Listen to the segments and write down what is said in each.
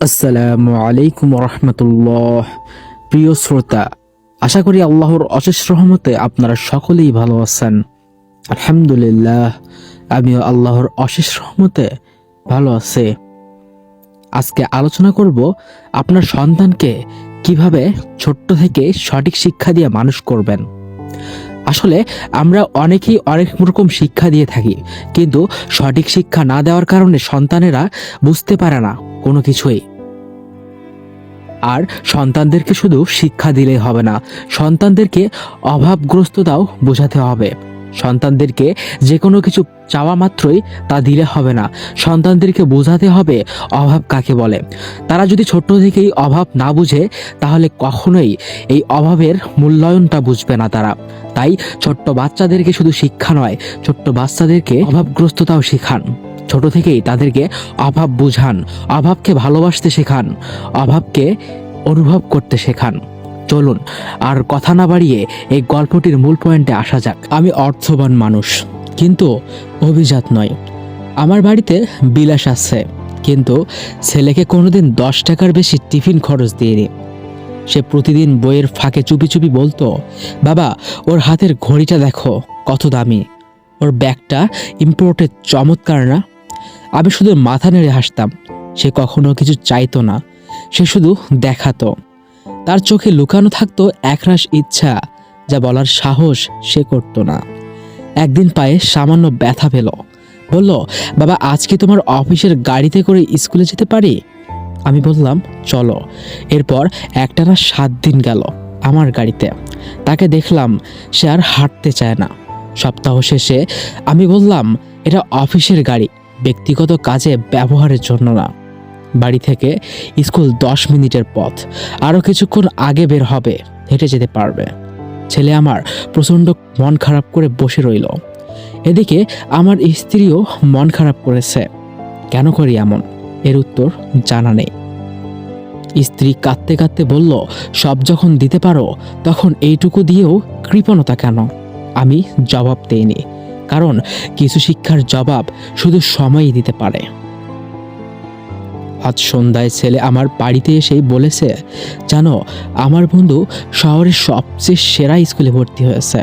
আসসালামু আলাইকুম রহমতুল্লাহ। প্রিয় শ্রোতা, আশা করি আল্লাহর অশেষ রহমতে আপনারা সকলেই ভালো আছেন। আলহামদুলিল্লাহ, আমিও আল্লাহর অশেষ রহমতে ভালো আছি। আজকে আলোচনা করব আপনার সন্তানকে কীভাবে ছোট্ট থেকে সঠিক শিক্ষা দিয়ে মানুষ করবেন। আসলে আমরা অনেকেই অনেক রকম শিক্ষা দিয়ে থাকি, কিন্তু সঠিক শিক্ষা না দেওয়ার কারণে সন্তানেরা বুঝতে পারে না। কোনো কিছুই। আর সন্তানদেরকে শুধু শিক্ষা দিলেই হবে না, সন্তানদেরকে অভাবগ্রস্ততাও বোঝাতে হবে। সন্তানদেরকে যে কোনো কিছু চাওয়া মাত্রই তা দিলে হবে না। সন্তানদেরকে বোঝাতে হবে অভাব কাকে বলে। তারা যদি ছোট্ট থেকেই অভাব না বুঝে, তাহলে কখনোই এই অভাবের মূল্যায়নটা বুঝবে না তারা। তাই ছোট্ট বাচ্চাদেরকে শুধু শিক্ষা নয়, ছোট্ট বাচ্চাদেরকে অভাবগ্রস্ততাও শেখান। ছোট থেকেই তাদেরকে অভাব বুঝান, অভাবকে ভালোবাসতে শেখান, অভাবকে অনুভব করতে শেখান। চলুন, আর কথা না বাড়িয়ে এই গল্পটির মূল পয়েন্টে আসা যাক। আমি অর্থবান মানুষ, কিন্তু অভিজাত নয় আমার বাড়িতে বিলাস আছে, কিন্তু ছেলেকে কোনোদিন দশ টাকার বেশি টিফিন খরচ দিইনি। সে প্রতিদিন বইয়ের ফাঁকে চুপি চুপি বলতো, বাবা, ওর হাতের ঘড়িটা দেখো, কত দামি। ওর ব্যাগটা ইম্পোর্টেড চমৎকার না? আমি শুধু মাথা নেড়ে হাসতাম। সে কখনো কিছু চাইতো না। সে শুধু দেখাতো। তার চোখে লুকানো থাকতো একরাশ ইচ্ছা, যা বলার সাহস সে করতো না। একদিন পায়ে সামান্য ব্যথা পেল। বলল, বাবা, আজকে তোমার অফিসের গাড়িতে করে স্কুলে যেতে পারি? আমি বললাম, চলো। এরপর একটানা সাত দিন গেল আমার গাড়িতে। তাকে দেখলাম সে আর হাঁটতে চায় না। সপ্তাহ শেষে আমি বললাম, এটা অফিসের গাড়ি। ব্যক্তিগত কাজে ব্যবহারের জন্য না। বাড়ি থেকে স্কুল দশ মিনিটের পথ। আরও কিছুক্ষণ আগে বের হবে, হেঁটে যেতে পারবে। ছেলে আমার প্রচণ্ড মন খারাপ করে বসে রইল। এদিকে আমার স্ত্রীও মন খারাপ করেছে। কেন করি এমন? এর উত্তর জানা নেই। স্ত্রী কাঁদতে কাঁদতে বলল, সব যখন দিতে পারো, তখন এইটুকু দিয়েও কৃপণতা কেন? আমি জবাব দেইনি। কারণ কিছু শিক্ষার জবাব শুধু সময়ই দিতে পারে। আজ সন্ধ্যায় ছেলে আমার বাড়িতে এসেই বলেছে, জানো, আমার বন্ধু শহরের সবচেয়ে সেরা স্কুলে ভর্তি হয়েছে।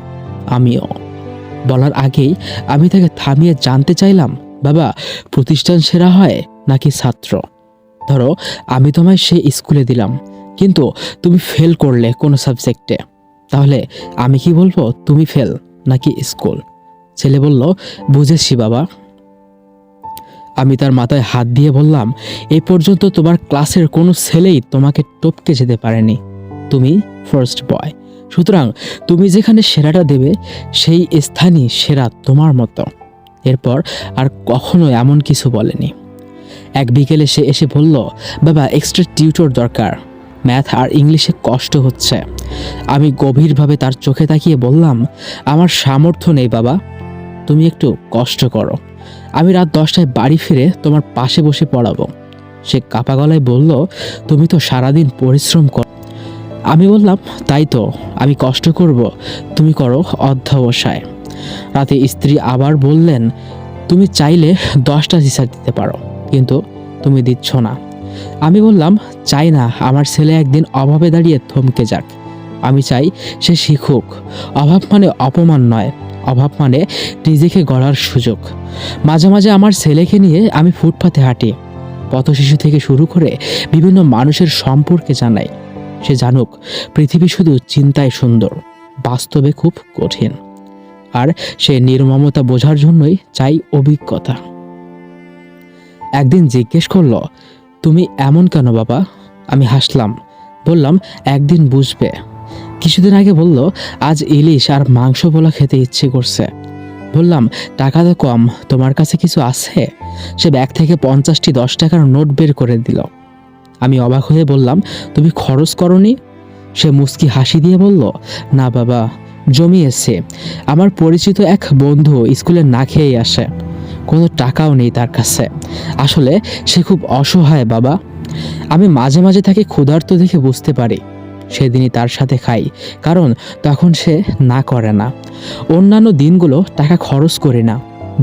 আমিও। বলার আগেই আমি তাকে থামিয়ে জানতে চাইলাম, বাবা, প্রতিষ্ঠান সেরা হয় নাকি ছাত্র? ধরো, আমি তোমায় সে স্কুলে দিলাম, কিন্তু তুমি ফেল করলে কোনো সাবজেক্টে। তাহলে আমি কি বলব, তুমি ফেল নাকি স্কুল? ছেলে বলল, বুঝেছি বাবা। আমি তার মাথায় হাত দিয়ে বললাম এই পর্যন্ত তোমার ক্লাসের কোনো ছেলেই তোমাকে টপকে যেতে পারেনি। তুমি ফার্স্ট বয় সুতরাং তুমি যেখানে সেরাটা দেবে, সেই স্থানই সেরা তোমার মতো। এরপর আর কখনো এমন কিছু বলেনি। এক বিকেলে সে এসে বলল, বাবা এক্সট্রা টিউটর দরকার। ম্যাথ আর ইংলিশে কষ্ট হচ্ছে। আমি গভীরভাবে তার চোখে তাকিয়ে বললাম, আমার সামর্থ্য নেই বাবা। তুমি একটু কষ্ট করো। আমি রাত দশটায় বাড়ি ফিরে তোমার পাশে বসে পড়াবো। সে কাপা গলায় বলল, তুমি তো সারাদিন পরিশ্রম কর আমি বললাম, তাই তো, আমি কষ্ট করব। তুমি করো অধ্যবসায়। রাতে স্ত্রী আবার বললেন, তুমি চাইলে দশটা টিচার দিতে পারো, কিন্তু তুমি দিচ্ছ না। আমি বললাম, চাই না, আমার ছেলে একদিন অভাবে দাঁড়িয়ে থমকে যাক। আমি চাই সে শিখুক। অভাব মানে অপমান নয়। অভাব মানে নিজেকে গড়ার সুযোগ। মাঝে মাঝে আমার ছেলেকে নিয়ে আমি ফুটপাতে হাঁটি। পথ শিশু থেকে শুরু করে বিভিন্ন মানুষের সম্পর্কে জানাই। সে জানুক, পৃথিবী শুধু চিন্তায় সুন্দর, বাস্তবে খুব কঠিন। আর সে নির্মমতা বোঝার জন্যই চাই অভিজ্ঞতা। একদিন জিজ্ঞেস করল, তুমি এমন কেন বাবা? আমি হাসলাম, বললাম, একদিন বুঝবে। কিছুদিন আগে বলল, আজ ইলিশ আর মাংস পোলা খেতে ইচ্ছে করছে। বললাম, টাকা তো কম, তোমার কাছে কিছু আছে? সে ব্যাগ থেকে পঞ্চাশটি দশ টাকার নোট বের করে দিল। আমি অবাক হয়ে বললাম, তুমি খরচ করনি? সে মুস্কি হাসি দিয়ে বলল, না বাবা, জমিয়েছে। আমার পরিচিত এক বন্ধু স্কুলে না খেয়েই আসে। কোনো টাকাও নেই তার কাছে। আসলে সে খুব অসহায় বাবা। আমি মাঝে মাঝে তাকে ক্ষুধার্ত দেখে বুঝতে পারি। সেদিনই তার সাথে খাই, কারণ তখন সে না করে না। অন্যান্য দিনগুলো টাকা খরচ করি না,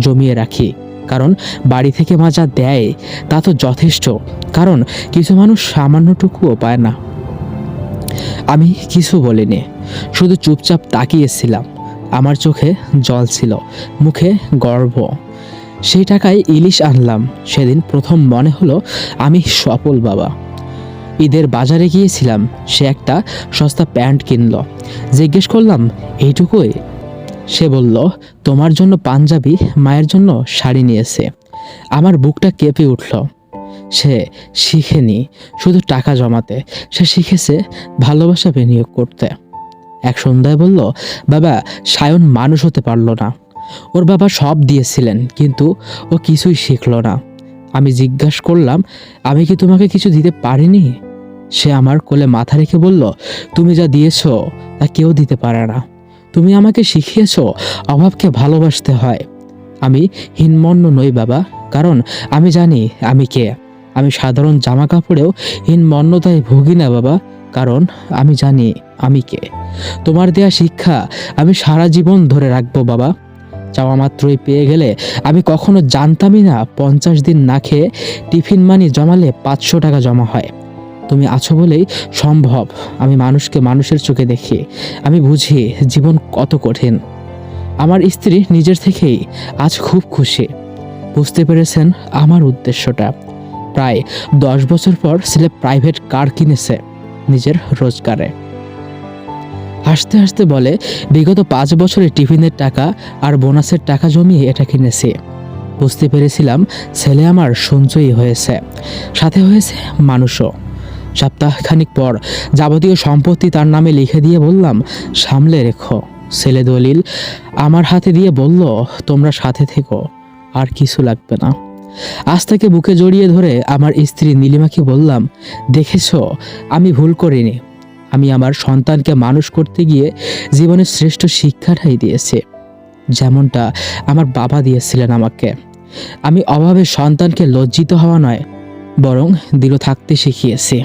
জমিয়ে রাখি, কারণ বাড়ি থেকে মা যা দেয় তা তো যথেষ্ট, কারণ কিছু মানুষ সামান্যটুকুও পায় না। আমি কিছু বলিনি, শুধু চুপচাপ তাকিয়েছিলাম, আমার চোখে জল ছিল, মুখে গর্ব। সেই টাকায় ইলিশ আনলাম, সেদিন প্রথম মনে হলো আমি সফল বাবা। ঈদের বাজারে গিয়েছিলাম, সে একটা সস্তা প্যান্ট কিনলো। জিজ্ঞেস করলাম, এইটুকুই? সে বলল, তোমার জন্য পাঞ্জাবি, মায়ের জন্য শাড়ি নিয়েছে। আমার বুকটা কেঁপে উঠল। সে, শিখেনি, শুধু টাকা জমাতে। সে শিখেছে ভালোবাসা বিনিয়োগ করতে। এক সন্ধ্যায় বলল, বাবা, সায়ন মানুষ হতে পারল না। ওর বাবা সব দিয়েছিলেন, কিন্তু ও কিছুই শিখলো না। আমি জিজ্ঞাসা করলাম, আমি কি তোমাকে কিছু দিতে পারিনি? সে আমার কোলে মাথা রেখে বলল, তুমি যা দিয়েছ তা কেউ দিতে পারে না। তুমি আমাকে শিখিয়েছো অভাবকে ভালোবাসতে হয়। আমি হীনমন্য নই বাবা, কারণ আমি জানি আমি কে। আমি সাধারণ জামা কাপড়েও হীনমন্যতায় ভুগি না বাবা, কারণ আমি জানি আমি কে। তোমার দেয়া শিক্ষা আমি সারা জীবন ধরে রাখব বাবা। চাওয়া মাত্রই পেয়ে গেলে আমি কখনো জানতামই না পঞ্চাশ দিন না খেয়ে টিফিন মানি জমালে পাঁচশো টাকা জমা হয়। তুমি আছো বলেই সম্ভব। আমি মানুষকে মানুষের চোখে দেখি। আমি বুঝি জীবন কত কঠিন। আমার স্ত্রী নিজের থেকেই আজ খুব খুশি। বুঝতে পেরেছেন আমার উদ্দেশ্যটা। প্রায় দশ বছর পর ছেলে প্রাইভেট কার কিনেছে নিজের রোজগারে। হাসতে হাসতে বলে, বিগত পাঁচ বছরে টিফিনের টাকা আর বোনাসের টাকা জমিয়ে এটা কিনেছি। বুঝতে পেরেছিলাম ছেলে আমার সঞ্চয়ী হয়েছে। সাথে হয়েছে মানুষও। সপ্তাহখানিক পর যাবতীয় সম্পত্তি তার নামে লিখে দিয়ে বললাম, সামলে রেখো, ছেলে দলিল। আমার হাতে দিয়ে বলল, তোমরা সাথে থেকো, আর কিছু লাগবে না। আজ থেকে বুকে জড়িয়ে ধরে আমার স্ত্রী নীলিমাকে বললাম, দেখেছ, আমি ভুল করিনি। আমি আমার সন্তানকে মানুষ করতে গিয়ে জীবনের শ্রেষ্ঠ শিক্ষাটাই দিয়েছি। যেমনটা আমার বাবা দিয়েছিলেন আমাকে। আমি অভাবে সন্তানকে লজ্জিত হওয়া নয় বরং দৃঢ় থাকতে শিখিয়েছি।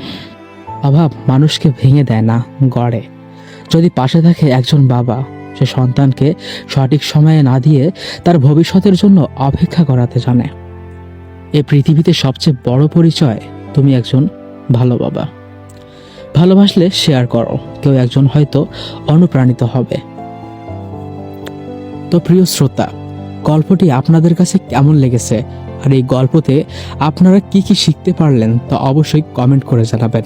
অভাব মানুষকে ভেঙে দেয় না, গড়ে। যদি পাশে থাকে একজন বাবা, সে সন্তানকে সঠিক সময়ে না দিয়ে তার ভবিষ্যতের জন্য অপেক্ষা করাতে জানে। এ পৃথিবীতে সবচেয়ে বড় পরিচয় তুমি একজন ভালো বাবা। ভালোবাসলে শেয়ার করো, কেউ একজন হয়তো অনুপ্রাণিত হবে। তো প্রিয় শ্রোতা, গল্পটি আপনাদের কাছে কেমন লেগেছে আর এই গল্পতে আপনারা কি কি শিখতে পারলেন তা অবশ্যই কমেন্ট করে জানাবেন।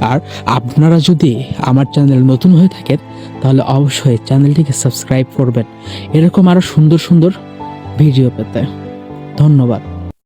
আর আপনারা যদি আমার চ্যানেল নতুন হয়ে থাকেন, তাহলে অবশ্যই চ্যানেলটিকে সাবস্ক্রাইব করবেন। এরকম আরও সুন্দর সুন্দর ভিডিও পেতে। ধন্যবাদ।